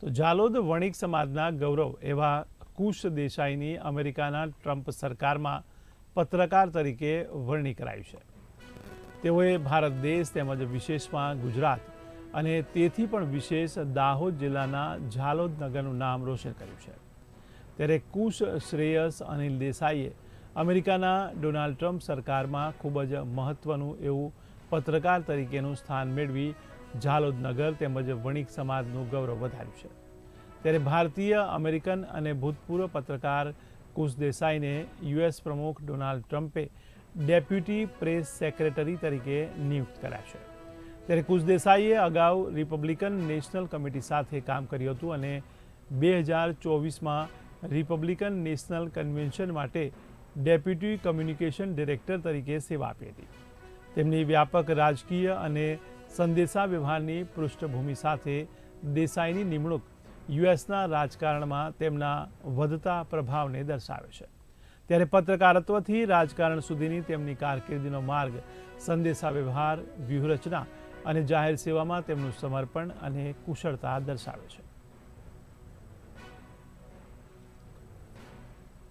તો જાલોદ વણિક સમાજના ગૌરવ એવા કુશ દેસાઈની અમેરિકાના ટ્રમ્પ સરકારમાં પત્રકાર તરીકે વરણી કરાયું છે. તેઓએ ભારત દેશ તેમજ વિશેષમાં ગુજરાત અને તેથી પણ વિશેષ દાહોદ જિલ્લાના ઝાલોદ નગરનું નામ રોશન કર્યું છે. ત્યારે કુશ શ્રેયસ અનિલ દેસાઈએ અમેરિકાના ડોનાલ્ડ ટ્રમ્પ સરકારમાં ખૂબ જ મહત્ત્વનું એવું પત્રકાર તરીકેનું સ્થાન મેળવી ઝાલોદ નગર તેમજ વણિક સમાજનું ગૌરવ વધાર્યું છે. ત્યારે ભારતીય, અમેરિકન અને ભૂતપૂર્વ પત્રકાર કુશ દેસાઈને યુએસ પ્રમુખ ડોનાલ્ડ ટ્રમ્પે ડેપ્યુટી પ્રેસ સેક્રેટરી તરીકે નિયુક્ત કર્યા છે. ત્યારે કુશ દેસાઈએ અગાઉ રિપબ્લિકન નેશનલ કમિટી સાથે કામ કર્યું હતું અને બે હજાર ચોવીસમાં રિપબ્લિકન નેશનલ કન્વેન્શન માટે ડેપ્યુટી કમ્યુનિકેશન ડિરેક્ટર તરીકે સેવા આપી હતી. તેમની વ્યાપક રાજકીય અને સંદેશા વ્યવહારની પૃષ્ઠભૂમિ સાથે દેસાઈની નિમણૂક યુએસના રાજકારણમાં તેમના વધતા પ્રભાવને દર્શાવે છે. ત્યારે પત્રકારત્વથી રાજકારણ સુધીની તેમની કારકિર્દીનો માર્ગ સંદેશા વ્યવહાર વ્યૂહરચના અને જાહેર સેવામાં તેમનું સમર્પણ અને કુશળતા દર્શાવે છે.